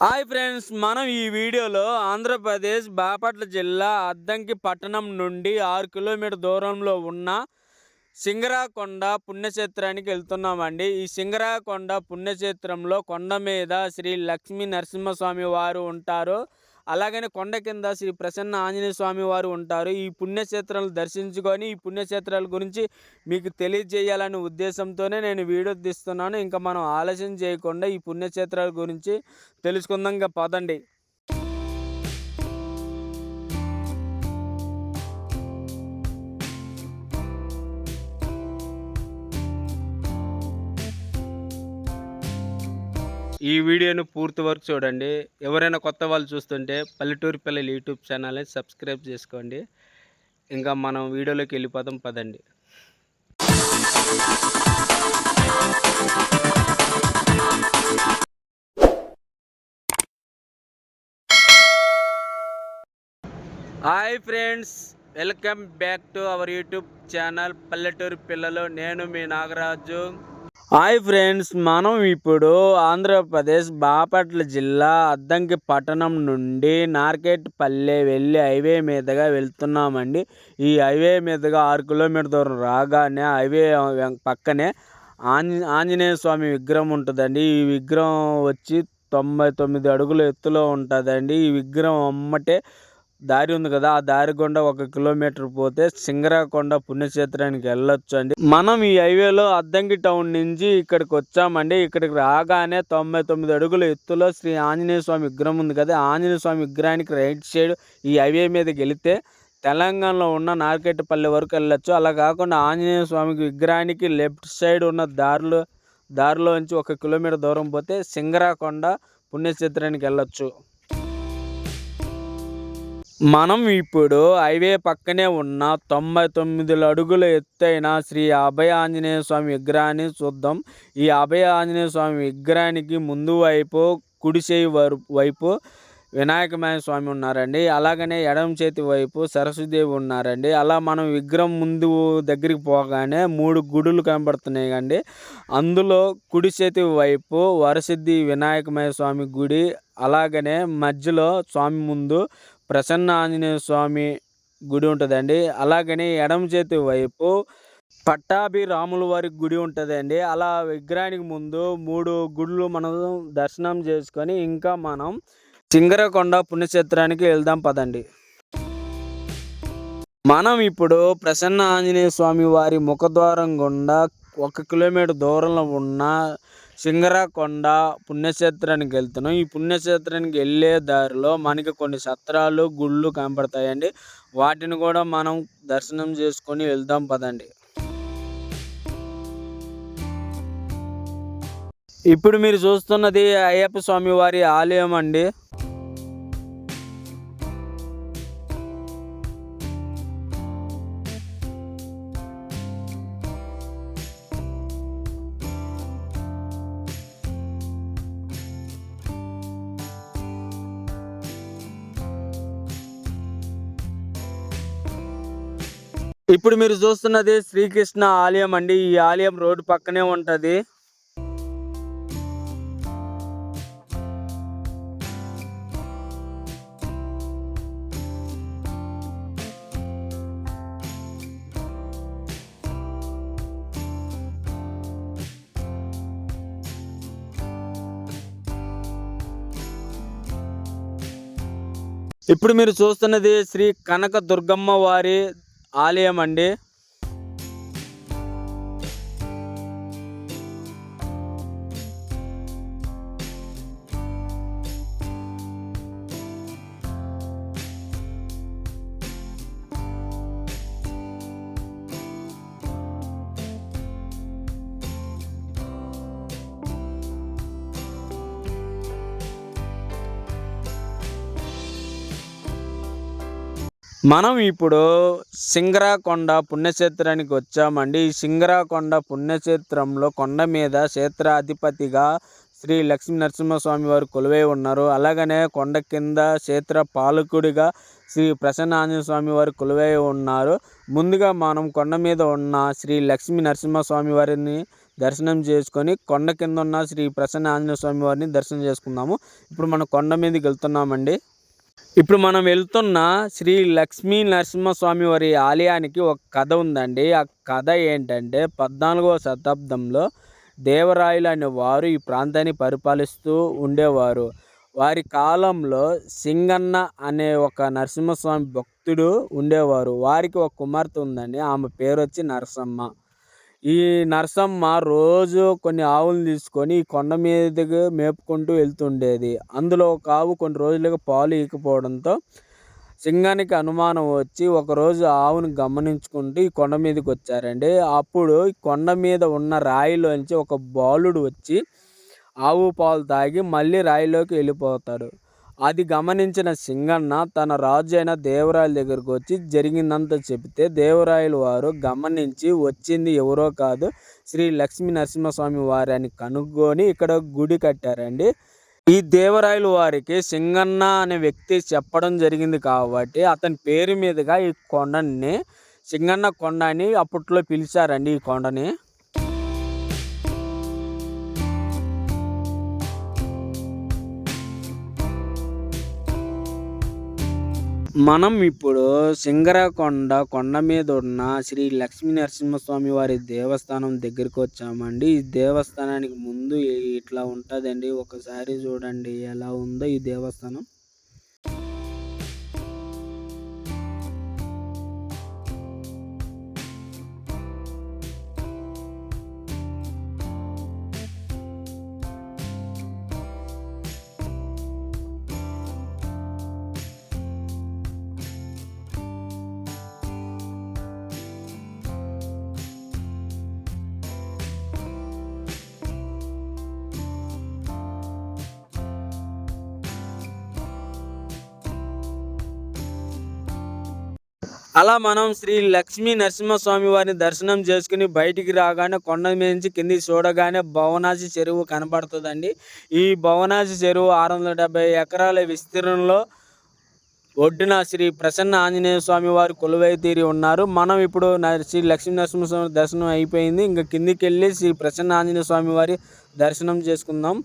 Hi friends మనం ఈ వీడియోలో ఆంధ్రప్రదేశ్ బాపట్ల జిల్లా అద్దంకి పట్టణం నుండి ఆరు కిలోమీటర్ దూరంలో ఉన్న సింగరాకొండ పుణ్యక్షేత్రానికి వెళ్తున్నామండి. ఈ సింగరాకొండ పుణ్యక్షేత్రంలో కొండ మీద శ్రీ లక్ష్మీ నరసింహస్వామి వారు ఉంటారు. అలాగనే కొండ కింద శ్రీ ప్రసన్న ఆంజనేయ స్వామి వారు ఉంటారు. ఈ పుణ్యక్షేత్రాలు దర్శించుకొని ఈ పుణ్యక్షేత్రాల గురించి మీకు తెలియజేయాలనే ఉద్దేశంతోనే నేను వీడియో తీస్తున్నాను. ఇంకా మనం ఆలస్యం చేయకుండా ఈ పుణ్యక్షేత్రాల గురించి తెలుసుకుందాం. ఇంకా పదండి. ఈ వీడియోను పూర్తి వరకు చూడండి. ఎవరైనా కొత్త వాళ్ళు చూస్తుంటే పల్లెటూరు పిల్లలు యూట్యూబ్ ఛానల్ని సబ్స్క్రైబ్ చేసుకోండి. ఇంకా మనం వీడియోలోకి వెళ్ళిపోతాం పదండి. Hi friends welcome back to our YouTube channel పల్లెటూరు పిల్లలు. నేను మీ నాగరాజు. హాయ్ ఫ్రెండ్స్ మనం ఇప్పుడు ఆంధ్రప్రదేశ్ బాపట్ల జిల్లా అద్దంకి పట్టణం నుండి నార్కెట్పల్లె వెళ్ళి హైవే మీదుగా వెళ్తున్నామండి. ఈ హైవే మీదుగా ఆరు కిలోమీటర్ దూరం రాగానే హైవే పక్కనే ఆంజ ఆంజనేయ స్వామి విగ్రహం ఉంటుందండి. ఈ విగ్రహం వచ్చి తొంభై తొమ్మిది అడుగుల ఎత్తులో ఉంటుందండి. ఈ విగ్రహం అమ్మటే దారి ఉంది కదా ఆ దారి గుండా ఒక కిలోమీటర్ పోతే సింగరాకొండ పుణ్యక్షేత్రానికి వెళ్ళొచ్చు అండి. మనం ఈ హైవేలో అద్దంకి టౌన్ నుంచి ఇక్కడికి వచ్చామండి. ఇక్కడికి రాగానే తొంభై తొమ్మిది అడుగుల ఎత్తులో శ్రీ ఆంజనేయ స్వామి విగ్రహం ఉంది కదా ఆంజనేయ స్వామి విగ్రహానికి రైట్ సైడ్ ఈ హైవే మీదకి వెళితే తెలంగాణలో ఉన్న నార్కెట్పల్లి వరకు వెళ్ళొచ్చు. అలా కాకుండా ఆంజనేయ స్వామికి విగ్రహానికి లెఫ్ట్ సైడ్ ఉన్న దారిలో దారిలో నుంచి ఒక కిలోమీటర్ దూరం పోతే సింగరాకొండ పుణ్యక్షేత్రానికి వెళ్ళొచ్చు. మనం ఇప్పుడు హైవే పక్కనే ఉన్న తొంభై తొమ్మిది అడుగుల ఎత్తైన శ్రీ అభయ ఆంజనేయ స్వామి విగ్రహాన్ని చూద్దాం. ఈ అభయ ఆంజనేయ స్వామి విగ్రహానికి ముందు వైపు కుడి చేయి వైపు వినాయకమయ స్వామి ఉన్నారండి. అలాగనే ఎడమ చేతి వైపు సరస్వదేవి ఉన్నారండి. అలా మనం విగ్రహం ముందు దగ్గరికి పోగానే మూడు గుడులు కనబడుతున్నాయి అండి అందులో కుడి చేతి వైపు వరసిద్ధి వినాయకమయ స్వామి గుడి అలాగనే మధ్యలో స్వామి ముందు ప్రసన్న ఆంజనేయ స్వామి గుడి ఉంటుందండి. అలాగని ఎడమ చేతి వైపు పట్టాభి రాముల వారి గుడి ఉంటుందండి. అలా విగ్రహానికి ముందు మూడు గుడులు మనం దర్శనం చేసుకొని ఇంకా మనం సింగరకొండ పుణ్యక్షేత్రానికి వెళ్దాం పదండి. మనం ఇప్పుడు ప్రసన్న ఆంజనేయ స్వామి వారి ముఖద్వారం గుండా ఒక కిలోమీటర్ దూరంలో ఉన్న సింగరకొండ పుణ్యక్షేత్రానికి వెళ్తున్నాం. ఈ పుణ్యక్షేత్రానికి వెళ్ళే దారిలో మనకి కొన్ని సత్రాలు గుళ్ళు కనపడతాయండి. వాటిని కూడా మనం దర్శనం చేసుకొని వెళ్దాం పదండి. ఇప్పుడు మీరు చూస్తున్నది అయ్యప్ప స్వామి వారి ఆలయం అండి. ఇప్పుడు మీరు చూస్తున్నది శ్రీకృష్ణ ఆలయం అండి. ఈ ఆలయం రోడ్డు పక్కనే ఉంటుంది. ఇప్పుడు మీరు చూస్తున్నది శ్రీ కనక దుర్గమ్మ వారి ఆలయం అండి మనం ఇప్పుడు సింగరాకొండ పుణ్యక్షేత్రానికి వచ్చామండి. ఈ సింగరాకొండ పుణ్యక్షేత్రంలో కొండ మీద క్షేత్రాధిపతిగా శ్రీ లక్ష్మీ నరసింహస్వామి వారు కొలువై ఉన్నారు. అలాగనే కొండ కింద క్షేత్ర పాలకుడిగా శ్రీ ప్రసన్న ఆంజనేయస్వామి వారు కొలువై ఉన్నారు. ముందుగా మనం కొండ మీద ఉన్న శ్రీ లక్ష్మీ నరసింహస్వామి వారిని దర్శనం చేసుకొని కొండ కింద ఉన్న శ్రీ ప్రసన్న ఆంజనేయ స్వామి వారిని దర్శనం చేసుకుందాము. ఇప్పుడు మనం కొండ మీదకి వెళ్తున్నామండి. ఇప్పుడు మనం వెళ్తున్న శ్రీ లక్ష్మీ నరసింహస్వామి వారి ఆలయానికి ఒక కథ ఉందండి. ఆ కథ ఏంటంటే పద్నాలుగవ శతాబ్దంలో దేవరాయలు అనే వారు ఈ ప్రాంతాన్ని పరిపాలిస్తూ ఉండేవారు. వారి కాలంలో సింగన్న అనే ఒక నరసింహస్వామి భక్తుడు ఉండేవారు. వారికి ఒక కుమార్తె ఉందండి. ఆమె పేరు వచ్చి నరసమ్మ. ఈ నరసమ్మ రోజు కొన్ని ఆవులను తీసుకొని ఈ కొండ మీదకి మేపుకుంటూ వెళ్తుండేది. అందులో ఒక ఆవు కొన్ని రోజులుగా పాలు ఈకపోవడంతో సింగానికి అనుమానం వచ్చి ఒకరోజు ఆవును గమనించుకుంటూ ఈ కొండ మీదకి వచ్చారండి. అప్పుడు ఈ కొండ మీద ఉన్న రాయిలోంచి ఒక బాలుడు వచ్చి ఆవు పాలు తాగి మళ్ళీ రాయిలోకి వెళ్ళిపోతాడు. అది గమనించిన సింగన్న తన రాజు అయిన దేవరాయల దగ్గరకు వచ్చి జరిగిందంతా చెబితే దేవరాయలు వారు గమనించి వచ్చింది ఎవరో కాదు శ్రీ లక్ష్మీ నరసింహస్వామి వారి అని కనుక్కొని ఇక్కడ గుడి కట్టారండి. ఈ దేవరాయల వారికి సింగన్న అనే వ్యక్తి చెప్పడం జరిగింది కాబట్టి అతని పేరు మీదుగా ఈ కొండని సింగన్న కొండ అని అప్పట్లో పిలిచారండి ఈ కొండని. మనం ఇప్పుడు సింగరకొండ కొండ మీద ఉన్న శ్రీ లక్ష్మీ నరసింహస్వామి వారి దేవస్థానం దగ్గరికి వచ్చామండి. ఈ దేవస్థానానికి ముందు ఇట్లా ఉంటుందండి. ఒకసారి చూడండి ఎలా ఉందో ఈ దేవస్థానం. అలా మనం శ్రీ లక్ష్మీ నరసింహస్వామి వారిని దర్శనం చేసుకుని బయటికి రాగానే కొండ మీద నుంచి కిందికి చూడగానే భవనాసి చెరువు కనబడుతుందండి ఈ భవనాసి చెరువు ఆరు వందల డెబ్బై ఎకరాల విస్తీర్ణంలో ఒడ్డున శ్రీ ప్రసన్న ఆంజనేయ స్వామి వారు కొలువై తీరి ఉన్నారు. మనం ఇప్పుడు శ్రీ లక్ష్మీ నరసింహస్వామి దర్శనం అయిపోయింది. ఇంకా కిందికి వెళ్ళి శ్రీ ప్రసన్న ఆంజనేయ స్వామి వారి దర్శనం చేసుకుందాం.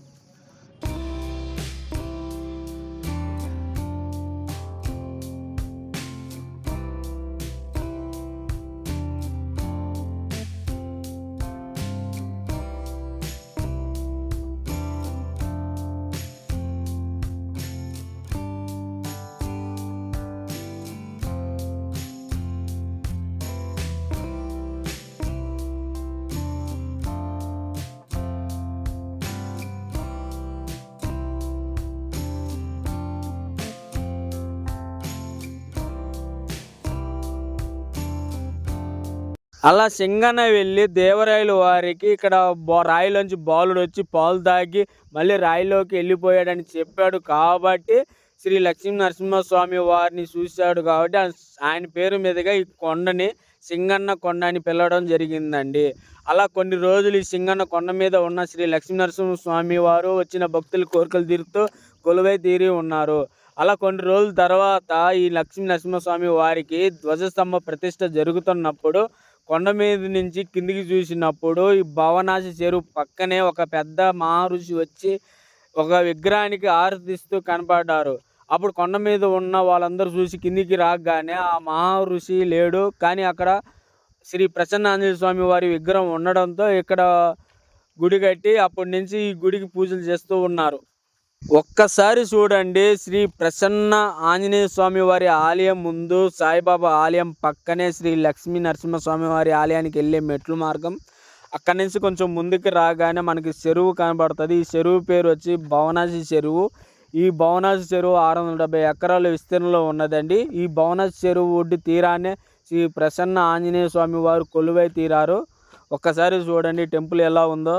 అలా సింగన్న వెళ్ళి దేవరాయలు వారికి ఇక్కడ రాయిలోంచి బాలుడు వచ్చి పాలు తాగి మళ్ళీ రాయిలోకి వెళ్ళిపోయాడని చెప్పాడు కాబట్టి శ్రీ లక్ష్మీ నరసింహస్వామి వారిని చూశాడు కాబట్టి ఆయన పేరు మీదుగా ఈ కొండని సింగన్న కొండ అని పిలవడం జరిగిందండి. అలా కొన్ని రోజులు ఈ సింగన్న కొండ మీద ఉన్న శ్రీ లక్ష్మీ నరసింహస్వామి వారు వచ్చిన భక్తుల కోరికలు తీరుతూ కొలువై తీరి ఉన్నారు. అలా కొన్ని రోజుల తర్వాత ఈ లక్ష్మీ నరసింహస్వామి వారికి ధ్వజస్తంభ ప్రతిష్ట జరుగుతున్నప్పుడు కొండ మీద నుంచి కిందికి చూసినప్పుడు ఈ భవనాశి చెరువు పక్కనే ఒక పెద్ద మహర్షి వచ్చి ఒక విగ్రహానికి ఆరతిస్తూ కనపడ్డారు. అప్పుడు కొండ మీద ఉన్న వాళ్ళందరూ చూసి కిందికి రాగానే ఆ మహర్షి లేడు. కానీ అక్కడ శ్రీ ప్రసన్నాంజనేయ స్వామి వారి విగ్రహం ఉండడంతో ఇక్కడ గుడి కట్టి అప్పటి నుంచి ఈ గుడికి పూజలు చేస్తూ ఉన్నారు. ఒక్కసారి చూడండి శ్రీ ప్రసన్న ఆంజనేయ స్వామి వారి ఆలయం ముందు సాయిబాబా ఆలయం పక్కనే శ్రీ లక్ష్మీ నరసింహస్వామి వారి ఆలయానికి వెళ్ళే మెట్లు మార్గం. అక్కడి నుంచి కొంచెం ముందుకు రాగానే మనకి చెరువు కనబడుతుంది. ఈ చెరువు పేరు వచ్చి భవనాసి చెరువు. ఈ భవనాసి చెరువు ఆరు వందల డెబ్బై ఎకరాల విస్తీర్ణంలో ఉన్నదండి. ఈ భవనాసి చెరువు ఒడ్డు తీరానే శ్రీ ప్రసన్న ఆంజనేయ స్వామి వారు కొలువై తీరారు. ఒక్కసారి చూడండి టెంపుల్ ఎలా ఉందో.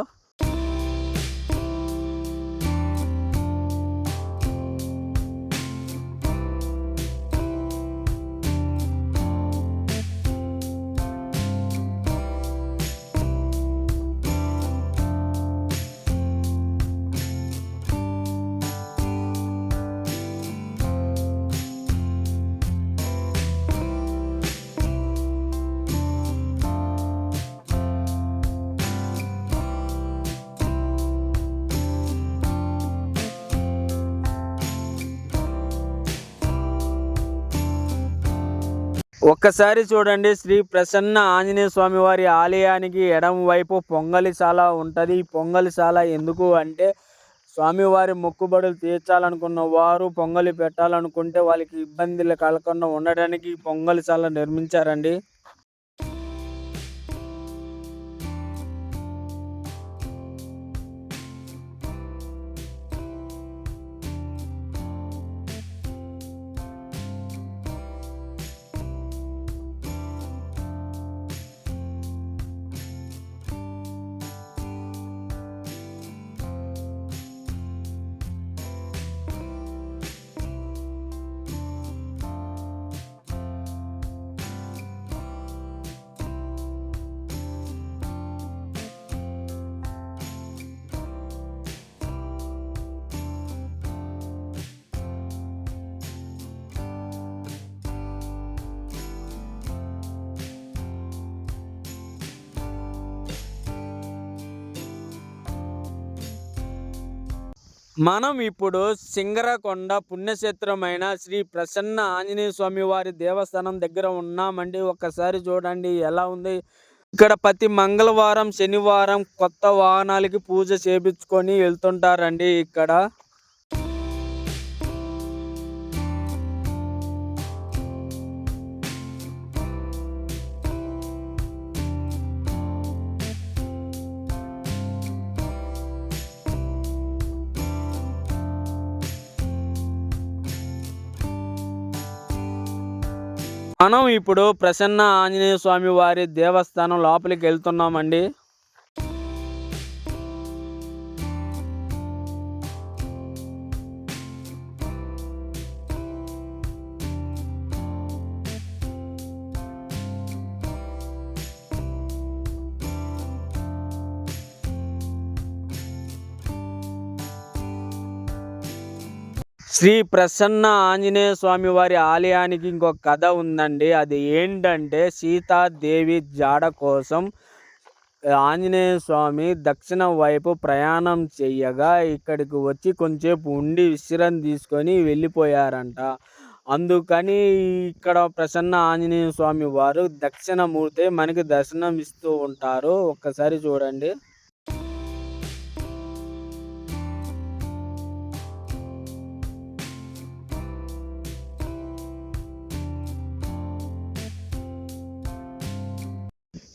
ఒక్కసారి చూడండి శ్రీ ప్రసన్న ఆంజనేయ స్వామి వారి ఆలయానికి ఎడం వైపు పొంగలిశాల ఉంటుంది. ఈ పొంగలిశాల ఎందుకు అంటే స్వామివారి మొక్కుబడులు తీర్చాలనుకున్న వారు పొంగలి పెట్టాలనుకుంటే వాళ్ళకి ఇబ్బందులు కలగకుండా ఉండడానికి ఈ పొంగలిశాల నిర్మించారండి. మనం ఇప్పుడు సింగరకొండ పుణ్యక్షేత్రమైన శ్రీ ప్రసన్న ఆంజనేయ స్వామి వారి దేవస్థానం దగ్గర ఉన్నామండి. ఒక్కసారి చూడండి ఎలా ఉంది. ఇక్కడ ప్రతి మంగళవారం శనివారం కొత్త వాహనాలకి పూజ చేపించుకొని వెళ్తుంటారండి ఇక్కడ. మనం ఇప్పుడు ప్రసన్న ఆంజనేయ స్వామి వారి దేవస్థానం లోపలికి వెళ్తున్నామండి. శ్రీ ప్రసన్న ఆంజనేయ స్వామి వారి ఆలయానికి ఇంకొక కథ ఉందండి. అది ఏంటంటే సీతాదేవి జాడ కోసం ఆంజనేయ స్వామి దక్షిణ వైపు ప్రయాణం చేయగా ఇక్కడికి వచ్చి కొంచెంసేపు ఉండి విశ్రాంతి తీసుకొని వెళ్ళిపోయారంట. అందుకని ఇక్కడ ప్రసన్న ఆంజనేయ స్వామి వారు దక్షిణమూర్తి మనకి దర్శనం ఇస్తూ ఉంటారు. ఒక్కసారి చూడండి.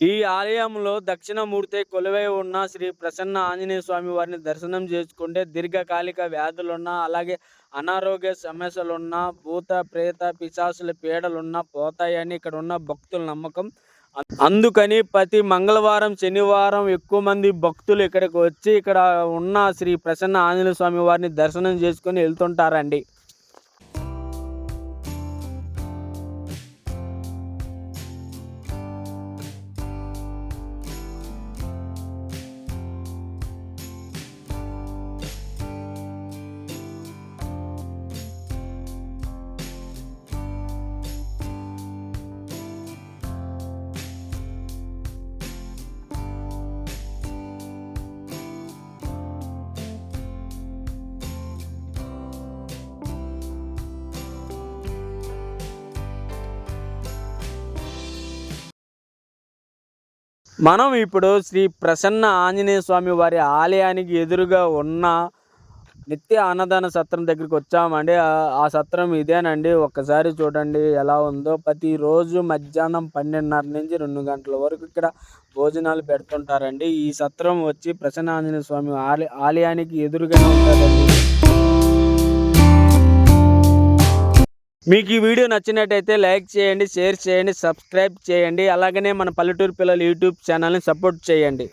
ఈ ఆలయంలో దక్షిణమూర్తి కొలువై ఉన్న శ్రీ ప్రసన్న ఆంజనేయ స్వామి వారిని దర్శనం చేసుకుంటే దీర్ఘకాలిక వ్యాధులున్నా అలాగే అనారోగ్య సమస్యలున్నా భూత ప్రేత పిశాసుల పీడలున్నా పోతాయని ఇక్కడ ఉన్న భక్తుల నమ్మకం. అందుకని ప్రతి మంగళవారం శనివారం ఎక్కువ మంది భక్తులు ఇక్కడికి వచ్చి ఇక్కడ ఉన్న శ్రీ ప్రసన్న ఆంజనేయ స్వామి వారిని దర్శనం చేసుకొని వెళ్తుంటారండి. మనం ఇప్పుడు శ్రీ ప్రసన్న ఆంజనేయ స్వామి వారి ఆలయానికి ఎదురుగా ఉన్న నిత్య అన్నదాన సత్రం దగ్గరికి వచ్చామండి. ఆ సత్రం ఇదేనండి. ఒక్కసారి చూడండి ఎలా ఉందో. ప్రతిరోజు మధ్యాహ్నం పన్నెండున్నర నుంచి రెండు గంటల వరకు ఇక్కడ భోజనాలు పెడుతుంటారండి. ఈ సత్రం వచ్చి ప్రసన్న ఆంజనేయ స్వామి ఆలయానికి ఎదురుగా ఉంటుందండి. మీకు ఈ వీడియో నచ్చినట్టయితే లైక్ చేయండి షేర్ చేయండి సబ్స్క్రైబ్ చేయండి. అలాగనే మన పల్లెటూరు పిల్లలు యూట్యూబ్ ఛానల్ని సపోర్ట్ చేయండి.